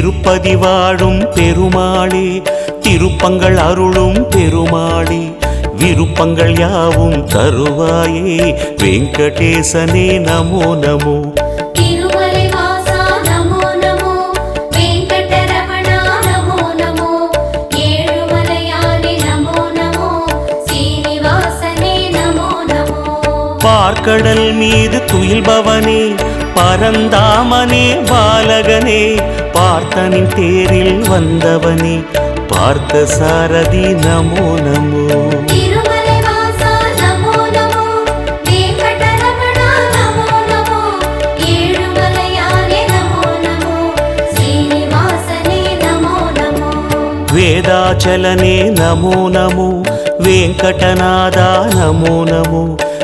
திருப்பதி வாழும் பெருமாளே திருப்பங்கள் அருளும் பெருமாளே விருப்பங்கள் யாவும் தருவாயே வெங்கடேசனே நமோ நமோ. பார்க்கடல் மீது துயில்பவனே பரந்தாமனே பாலகனே பார்த்தனின் தேரில் வந்தவனே பார்த்த சாரதி நமோ நமோ తిరుమలై వాసా నమో నమో వెంకటరమణ నమో నమో ఏడుమలయాని నమో నమో శ్రీనివాసనే నమో నమో వేదాచలనే నమో నమో వెంకటనాథ నమో నమో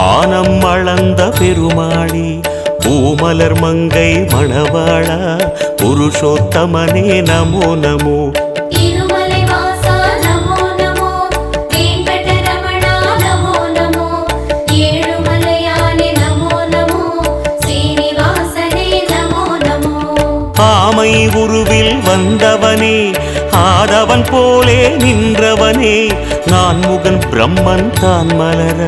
வானம் அளந்த பெருமாளி பூமலர் மங்கை மணவாளா புருஷோத்தமனே நமோ நமோ. ஆமை உருவில் வந்தவனே ஆதவன் போலே நின்றவனே நான் முகன் பிரம்மன் தான் மலர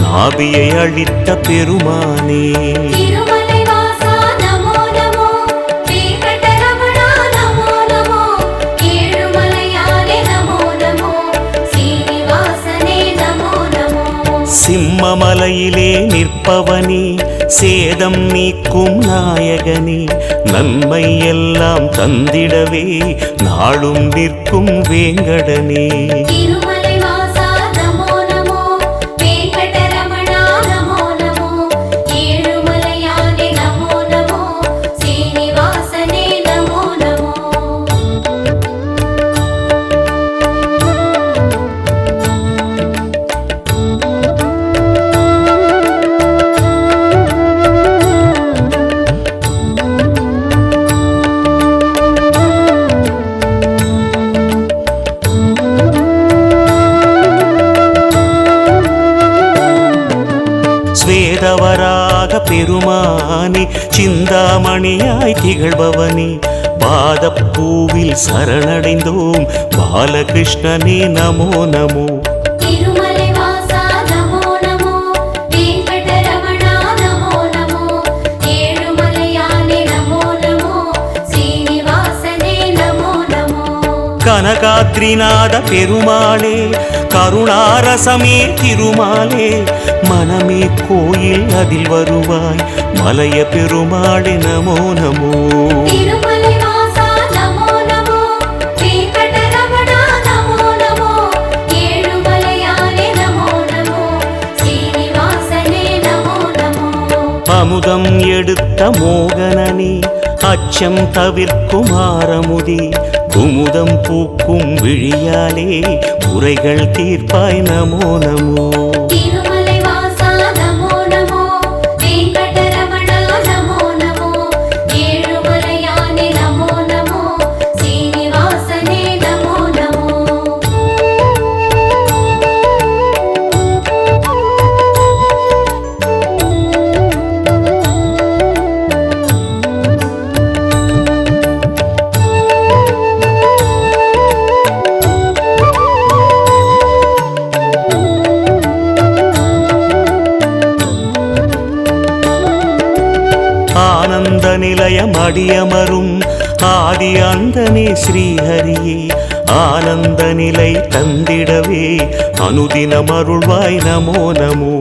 நாபியை அழித்த பெருமானே. சிம்மமலையிலே நிற்பவனே சேதம் நீக்கும் நாயகனே நன்மை எல்லாம் தந்திடவே நாளும் நிற்கும் வேங்கடனே. ஸ்வேதவராக பெருமானே சிந்தாமணியாய் திகழ்பவனே பாதப்பூவில் சரணடைந்தோம் பாலகிருஷ்ணனே நமோ நமோ. கனகாத்ரிநாத பெருமாளே கருணாரசமே திருமாலே மனமே கோயில் அதில் வருவாய் மலைய பெருமாளே நமோ நமோ. அமுதம் எடுத்த மோகனனே காட்சம் தவிர்க்கும் குமுதம் பூக்கும் விழியாலே குறைகள் தீர்ப்பாய் நமோ நமோ. ஆடியமரும் ஆதி அந்தனே ஸ்ரீஹரியே ஆனந்த நிலை தந்திடவே. அனுதினம் அருள்வாய் நமோ நமோ.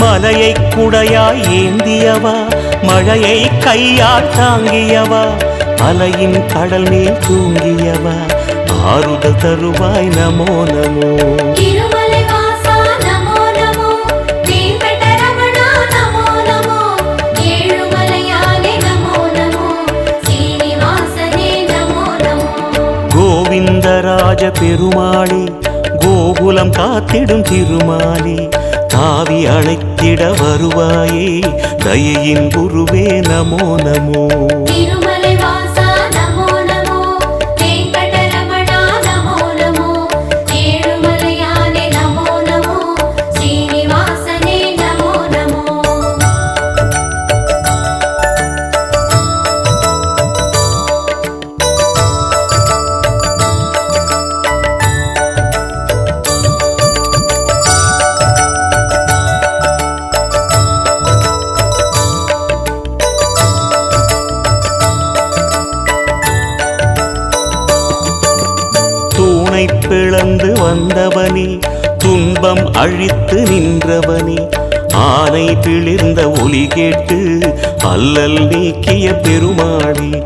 மலையை குடையாய் ஏந்தியவா மழையை கையால் தாங்கியவா அலையின் கடல் மேல் தூங்கியவா? ஆறுதல் தருவாய் நமோ நமோ. கோவிந்தராஜ பெருமாளே கோகுலம் காத்திடும் திருமாலே தாவி அழைத்திட வருவாயே தயையின் குருவே நமோ நமோ. அழித்து நின்றவனே. ஆனை பிளிர்ந்த ஒலி கேட்டு அல்லல் நீக்கிய பெருமாளே.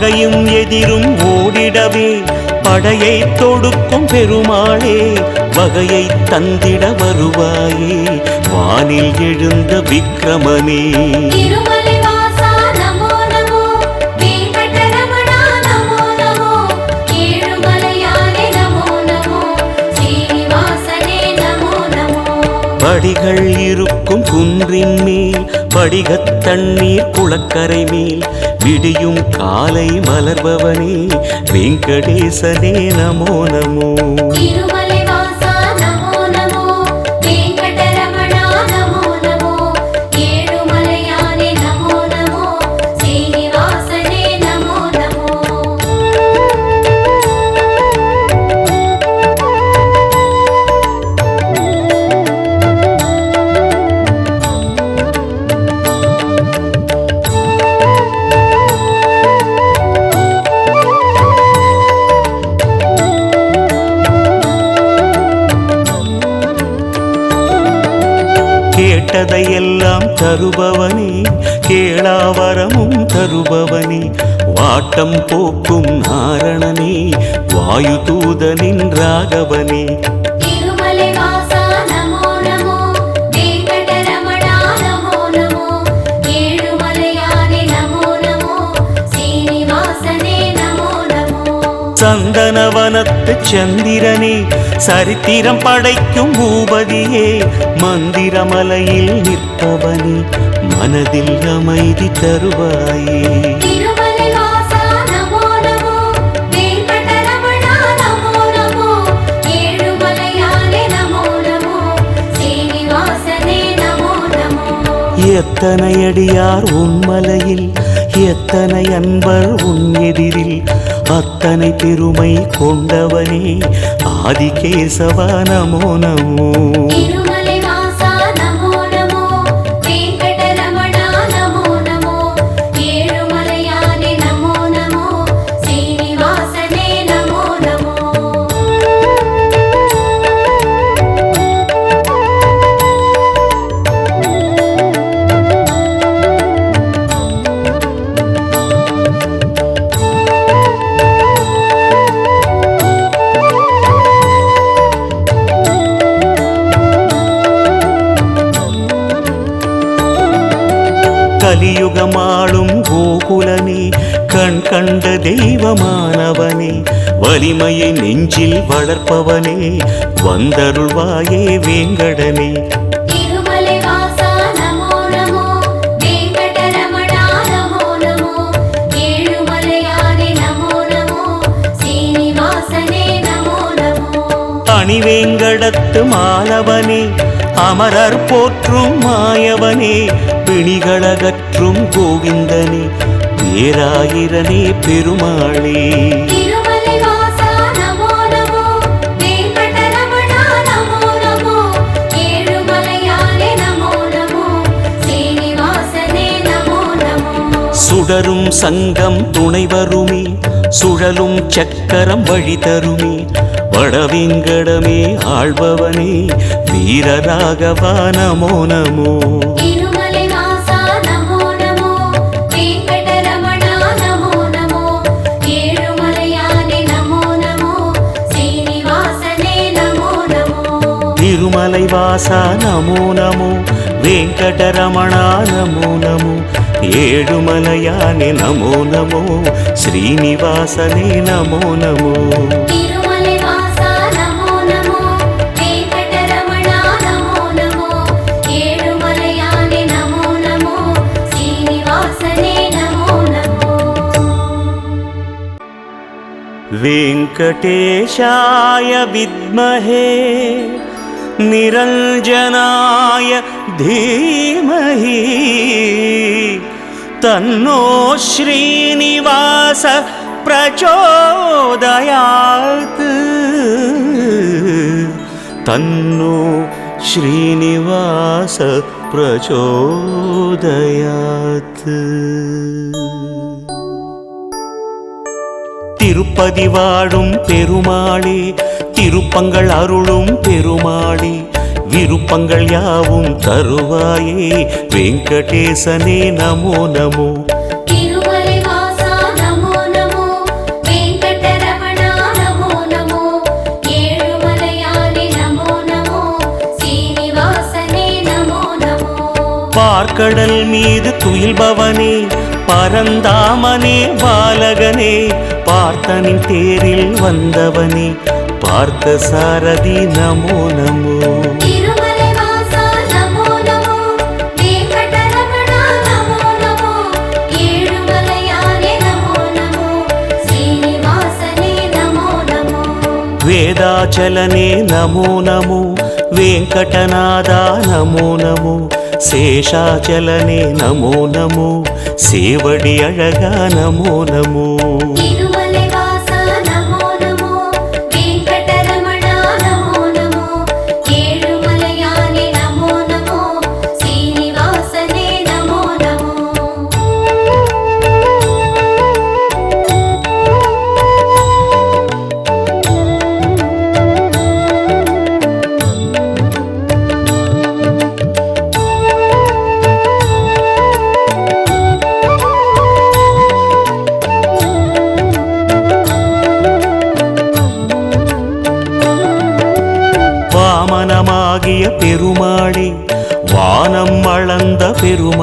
பகையும் எதிரும் ஓடிடவே படையை தொடுக்கும் பெருமாளே வகையை தந்திட வருவாயே. வானில் எழுந்த நமோ. படிகள் இருக்கும் குன்றின் மேல் படிகத் தண்ணீர் குளக்கரை மேல் விடியும் காலை மலர்பவனே வெங்கடேசனே நமோ நமோ. தருபவனே கேளாவரமும் தருபவனே வாட்டம் போக்கும் நாரணனே வாயு தூதனின் ராகவனே. சந்தனவனத்து சந்திரனே சரித்திரம் படைக்கும் பூபதியே மந்திரமலையில் நிற்பவனே மனதில் அமைதி தருவாயே. எத்தனை அடியார் உன்மலையில் எத்தனை அன்பர் உன் எதிரில் அத்தனை பெருமை கொண்டவனே ஆதிகேசவா நமோ நமோ. தெய்வமானவனே வலிமையை நெஞ்சில் வளர்ப்பவனே வந்தருள்வாயே வேங்கடனே. மணிவேங்கடத்து மாலவனே அமரர் போற்றும் மாயவனே பிணிகளகற்றும் கோவிந்தனே பேராயிரனே பெருமாளே. சுடரும் சங்கம் துணை வருமே சுழலும் சக்கரம் வழி தருமே. வடவிங்கடமே ஆள்பவனே வீரராகவா நமோ நமோ. తిరుమలైవాస నమో నమో వెంకటరమణ నమో నమో ఏడు మలయాని నమో నమో శ్రీనివాసనే నమో నమో. వెంకటేశాయ విద్మహే. निरञ्जनाय धीमहि तन्नो श्रीनिवास प्रचोदयात् तन्नो श्रीनिवास प्रचोदयात् திருப்பதி வாழும் பெருமாளே திருப்பங்கள் அருளும் பெருமாளே விருப்பங்கள் யாவும் தருவாயே. வெங்கடேசனே நமோ நமோ. பார்க்கடல் மீது துயில்பவனே பரந்தாமனே பாலகனே. பார்த்தனின் தேரில் வந்தவனே పార్థసారథి నమో నమో వేదాచలనే నమో నము వెంకటనాద నమో నము శేషాచలనే నమో నము సేవడి అడగా నమో నమో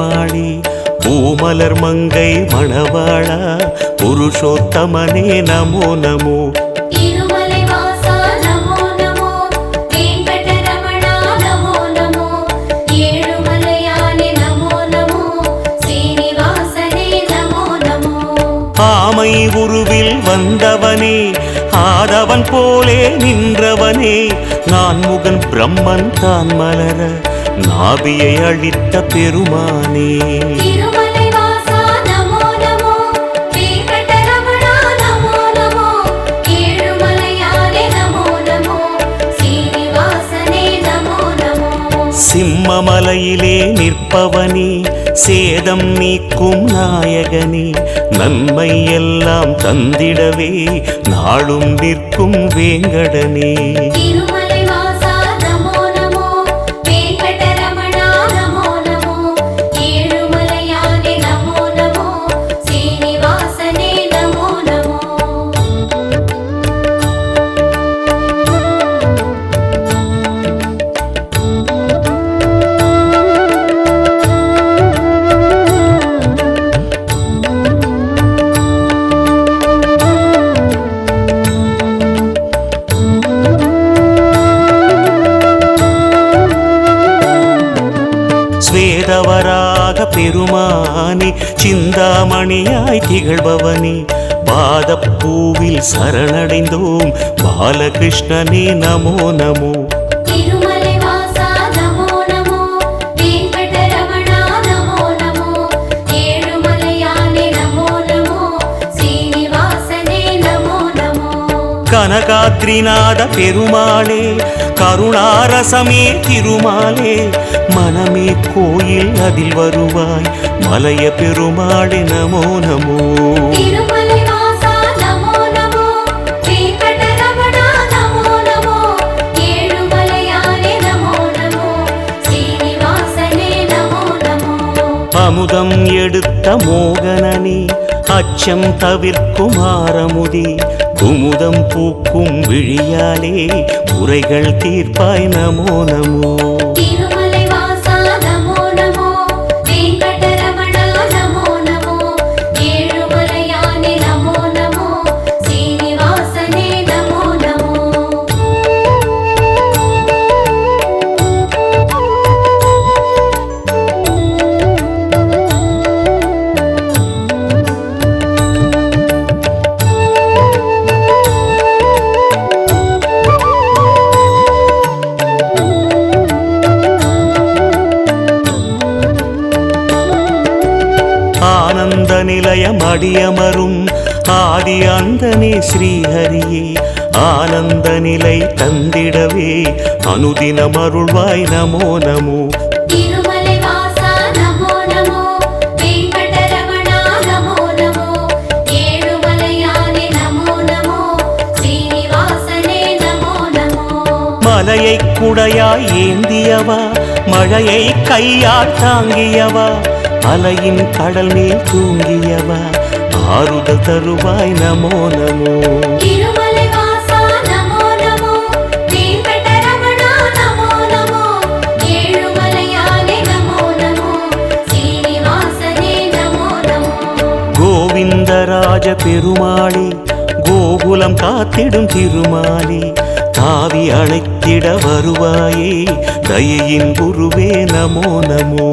பெருமாளே பூமலர் மங்கை மணவாளா புருஷோத்தமனே நமோ நமோ. ஆமை உருவில் வந்தவனே ஆதவன் போலே நின்றவனே நான் முகன் பிரம்மன் தான் மலர. நாபியை அழித்த பெருமானே. சிம்மமலையிலே நிற்பவனே சேதம் நீக்கும் நாயகனே. நன்மை எல்லாம் தந்திடவே நாளும் நிற்கும் வேங்கடனே. ஸ்வேதவராக பெருமானி சிந்தாமணியாய் திகழ்பவனே பாதப்பூவில் சரணடைந்தோம் பாலகிருஷ்ணனே நமோ நமோ. கனகாத்ரிநாத பெருமாளே கருணாரசமே திருமாலே மனமே கோயில் அதில் வருவாய் மலைய பெருமாளே நமோ நமோ. அமுதம் எடுத்த மோகனனே அச்சம் தவிர்க்குமாரமுதி குமுதம் பூக்கும் விழியாலே குறைகள் தீர்ப்பாய் நமோ நமோ. ஆடியமரும் ஆதி அந்தனே ஸ்ரீஹரியே. ஆனந்த நிலை தந்திடவே அனுதினம் அருள்வாய் நமோ நமோ. மலையை குடையாய் ஏந்தியவா? மழையை கையால் அலையின் கடல் மேல் தூங்கியவா? ஆறுதல் தருவாய் நமோ நமோ. கோவிந்தராஜ பெருமாளி கோகுலம் காத்திடும் திருமாலி தாவி அழைத்திட வருவாயே தயையின் குருவே நமோ நமோ.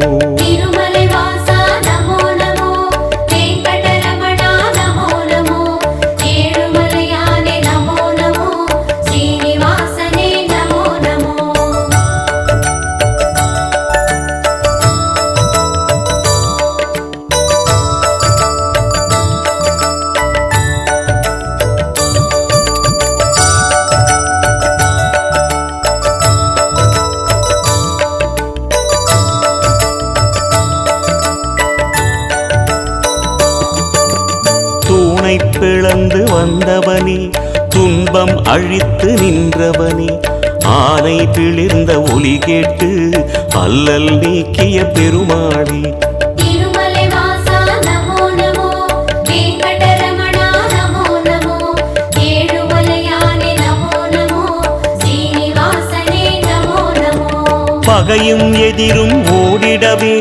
அழித்து நின்றவனே. ஆனை பிளிர்ந்த ஒலி கேட்டு அல்லல் நீக்கிய பெருமாளே பகையும் எதிரும் ஓடிடவே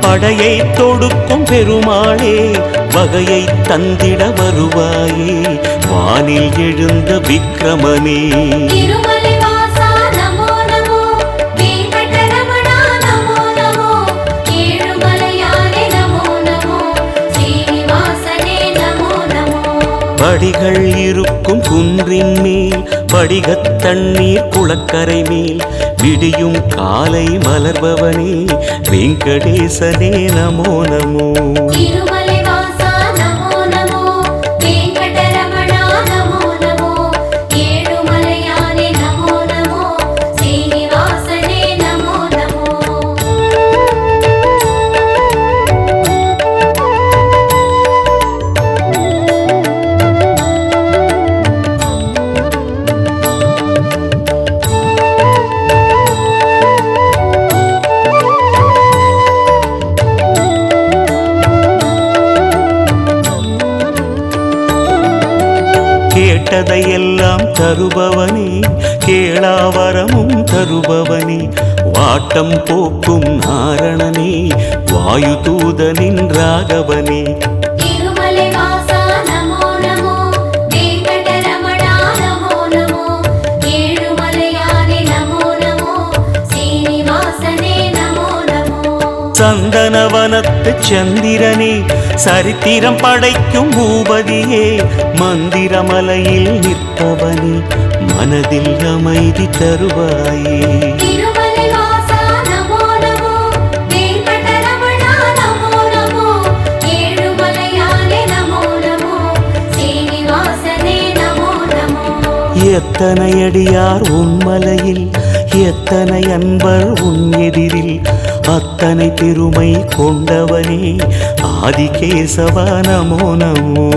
படையை தொடுக்கும் பெருமாளே வகையை தந்திட வருவாயே வானில் எழுந்த விக்ரமனே படிகள் இருக்கும் குன்றின் மேல் படிகத் தண்ணீர் குளக்கரை மேல் விடியும் காலை மலர்பவனே வெங்கடேசனே நமோ நமோ. தருபவனே வாட்டம் போக்கும் நாரணனே வாயு தூதனின் ராகவனே சந்தனவனத்து சந்திரனே சரித்திரம் படைக்கும் பூபதியே மந்திரமலையில் நிற்பவனே. மனதில் அமைதி தருவாயே. எத்தனை அடியார் உன்மலையில் எத்தனை அன்பர் உன் எதிரில். அத்தனை பெருமை கொண்டவனே ஆதிகேசவா நமோ நமோ.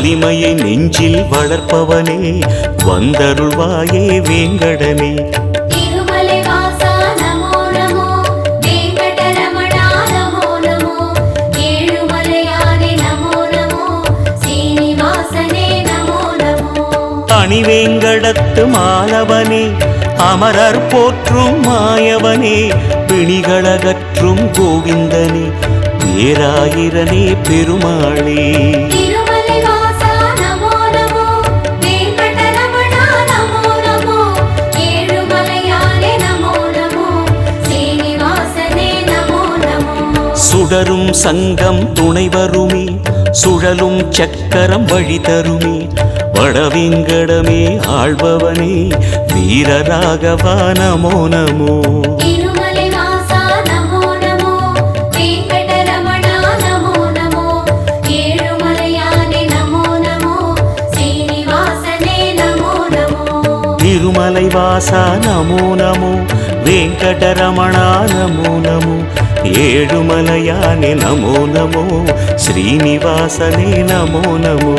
வலிமையை நெஞ்சில் வளர்ப்பவனே வந்தருள்வாயே வேங்கடனே. அணிவேங்கடத்து மாலவனே அமரர் போற்றும் மாயவனே பிணிகளகற்றும் கோவிந்தனே பேராயிரனே பெருமாளே. சுடரும் சங்கம் துணை வருமே சுழலும் சக்கரம் வழி தருமே. வடவிங்கடமே ஆழ்பவனே வீரராகவா நமோ நமோ. திருமலை வாசா நமோ நமோ வெங்கடரமணா நமோ நமோ. ஏழுமலையானே நமோ நமோ ஸ்ரீனிவாசனே நமோ நமோ